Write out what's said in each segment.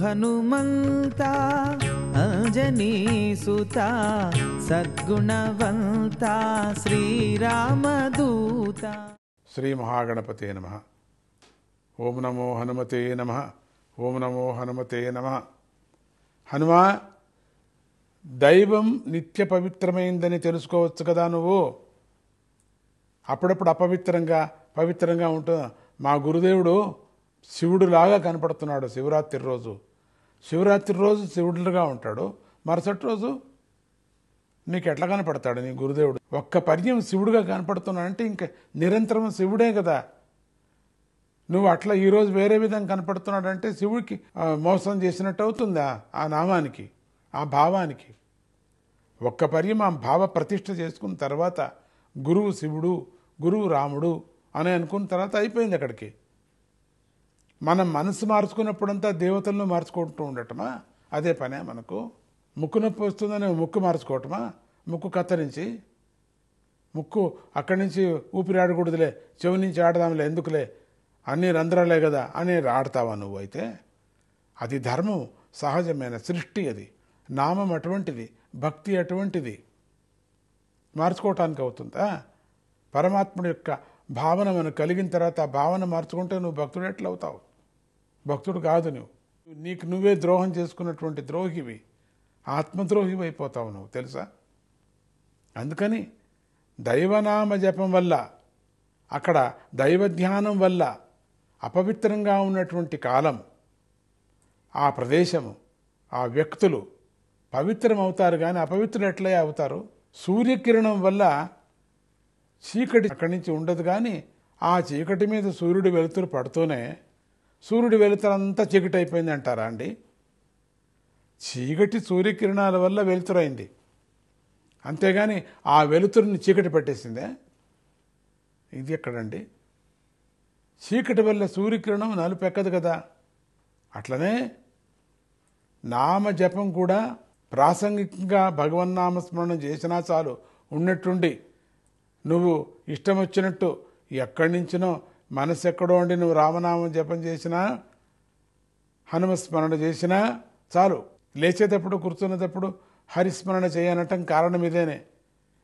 హనుమంత అంజనీసుత సద్గుణవంత శ్రీరామదూత. శ్రీ మహాగణపతే నమ. ఓం నమో హనుమతే నమ. ఓం నమో హనుమతే నమ. హనుమా దైవం నిత్య పవిత్రమైందని తెలుసుకోవచ్చు కదా నువ్వు? అప్పుడప్పుడు అపవిత్రంగా పవిత్రంగా ఉంటుంది మా గురుదేవుడు శివుడులాగా కనపడుతున్నాడు శివరాత్రి రోజు. శివరాత్రి రోజు శివుడుగా ఉంటాడు. మరుసటి రోజు మీకు ఎట్లా కనపడతాడు నీ గురుదేవుడు? ఒక్క పర్యం శివుడుగా కనపడుతున్నాడంటే ఇంక నిరంతరం శివుడే కదా. నువ్వు అట్లా ఈరోజు వేరే విధంగా కనపడుతున్నాడంటే శివుడికి మోసం చేసినట్టు అవుతుందా ఆ నామానికి ఆ భావానికి? ఒక్క పర్యం ఆ భావ ప్రతిష్ఠ చేసుకున్న తర్వాత గురువు శివుడు గురువు రాముడు అని అనుకున్న తర్వాత అయిపోయింది అక్కడికి. మనం మనసు మార్చుకున్నప్పుడంతా దేవతలను మార్చుకుంటూ ఉండటమా? అదే పనే మనకు. ముక్కు నొప్పి వస్తుందని ముక్కు మార్చుకోవటమా? ముక్కు కత్తరించి. ముక్కు అక్కడి నుంచి ఊపిరి ఆడకూడదులే చెవి నుంచి ఆడదాంలే ఎందుకులే? అన్ని రంధ్రాలే కదా అని ఆడతావా నువ్వు అయితే? అది ధర్మం సహజమైన సృష్టి అది. నామం అటువంటిది భక్తి అటువంటిది. మార్చుకోవటానికి అవుతుందా? పరమాత్ముడి యొక్క భావన మనకు కలిగిన తర్వాత ఆ భావన మార్చుకుంటే నువ్వు భక్తుడు ఎట్లా అవుతావు భక్తుడు కాదు నువ్వు. నీకు నువ్వే ద్రోహం చేసుకున్నటువంటి ద్రోహివి. ఆత్మద్రోహివి అయిపోతావు నువ్వు తెలుసా? అందుకని దైవనామ జపం వల్ల అక్కడ దైవ ధ్యానం వల్ల అపవిత్రంగా ఉన్నటువంటి కాలం ఆ ప్రదేశము ఆ వ్యక్తులు పవిత్రం అవుతారు కానీ అపవిత్రులు ఎట్లే అవుతారు? సూర్యకిరణం వల్ల చీకటి అక్కడి నుంచి ఉండదు కానీ ఆ చీకటి మీద సూర్యుడి వెలుతురు పడుతూనే సూర్యుడి వెలుతురంతా చీకటి అయిపోయింది అంటారా అండి? చీకటి సూర్యకిరణాల వల్ల వెలుతురైంది. అంతేగాని ఆ వెలుతురుని చీకటి పట్టేసిందే? ఇది ఎక్కడండి? చీకటి వల్ల సూర్యకిరణం నలుపెక్కదు కదా. అట్లనే నామ జపం కూడా ప్రాసంగికంగా భగవన్నామస్మరణం చేసినా చాలు. ఉన్నట్టుండి నువ్వు ఇష్టం వచ్చినట్టు ఎక్కడి నుంచినో మనసు ఎక్కడో ఉండి నువ్వు రామనామం జపం చేసినా హనుమస్మరణ చేసినా చాలు. లేచేటప్పుడు కూర్చున్నప్పుడు హరిస్మరణ చేయనటం కారణం ఇదేనే.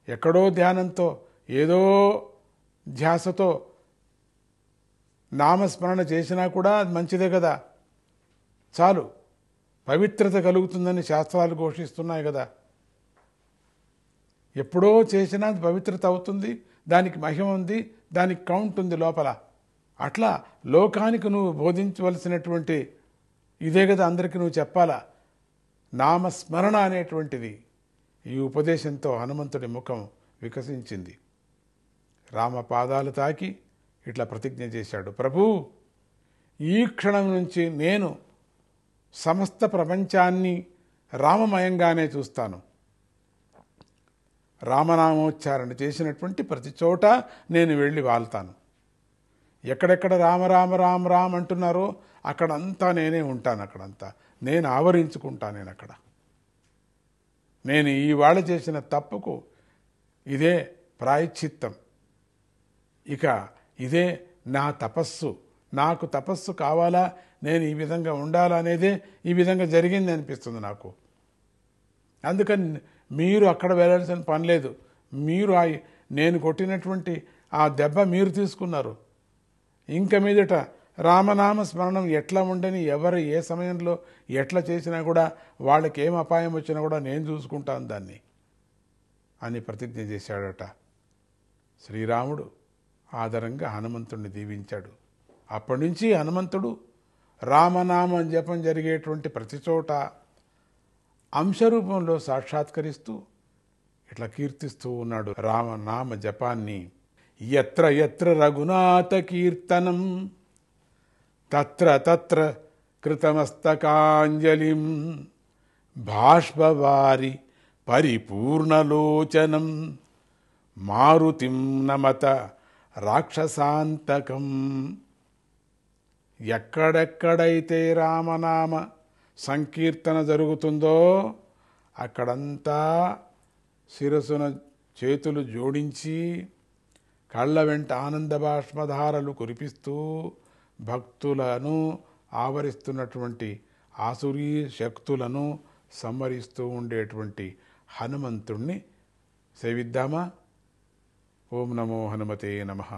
ఎక్కడో ధ్యానంతో ఏదో ధ్యాసతో నామస్మరణ చేసినా కూడా అది మంచిదే కదా. చాలు. పవిత్రత కలుగుతుందని శాస్త్రాలు ఘోషిస్తున్నాయి కదా. ఎప్పుడో చేసినా అది పవిత్రత అవుతుంది దానికి మహిమ ఉంది దానికి కౌంట్ ఉంది లోపల. అట్లా లోకానికి నువ్వు బోధించవలసినటువంటి ఇదే కదా అందరికీ నువ్వు చెప్పాలా నామస్మరణ అనేటువంటిది ఈ ఉపదేశంతో హనుమంతుడి ముఖం వికసించింది. రామ పాదాలు తాకి ఇట్లా ప్రతిజ్ఞ చేశాడు. ప్రభు ఈ క్షణం నుంచి నేను సమస్త ప్రపంచాన్ని రామమయంగానే చూస్తాను. రామనామోచ్చారణ చేసినటువంటి ప్రతి చోట నేను వెళ్ళి వాళ్తాను. ఎక్కడెక్కడ రామ రామ రామ రామ్ అంటున్నారో అక్కడంతా నేనే ఉంటాను అక్కడంతా. నేను ఆవరించుకుంటా నేను అక్కడ. నేను ఈవాళ చేసిన తప్పుకు ఇదే ప్రాయశ్చిత్తం. ఇక ఇదే నా తపస్సు. నాకు తపస్సు కావాలా? నేను ఈ విధంగా ఉండాలా అనేదే ఈ విధంగా జరిగింది అనిపిస్తుంది నాకు. అందుకని మీరు అక్కడ వెళ్ళాల్సిన పని లేదు. మీరు నేను కొట్టినటువంటి ఆ దెబ్బ మీరు తీసుకున్నారు. ఇంక మీదట రామనామ స్మరణం ఎట్లా ఉండని ఎవరు ఏ సమయంలో ఎట్లా చేసినా కూడా వాళ్ళకి ఏం అపాయం వచ్చినా కూడా నేను చూసుకుంటాను దాన్ని అని ప్రతిజ్ఞ చేశాడట. శ్రీరాముడు ఆదరంగా హనుమంతుడిని దీవించాడు. అప్పటి నుంచి హనుమంతుడు రామనామం జపం జరిగేటువంటి ప్రతి చోట అంశరూపంలో సాక్షాత్కరిస్తూ ఇట్లా కీర్తిస్తూ ఉన్నాడు. రామనామ జపాన్ని ఎత్ర ఎత్ర రఘునాథ కీర్తనం. తత్ర తత్ర కృతమస్తకాంజలిం. బాష్పవారి పరిపూర్ణలోచనం. మారుతిం నమత రాక్షసాంతకం. ఎక్కడెక్కడైతే రామనామ సంకీర్తన జరుగుతుందో అక్కడంతా శిరసున చేతులు జోడించి కళ్ళ వెంట ఆనంద బాష్మధారలు కురిపిస్తూ భక్తులను ఆవరిస్తున్నటువంటి ఆసురీ శక్తులను సంహరిస్తూ ఉండేటువంటి హనుమంతుణ్ణి సేవిద్దామా? ఓం నమో హనుమతే నమః.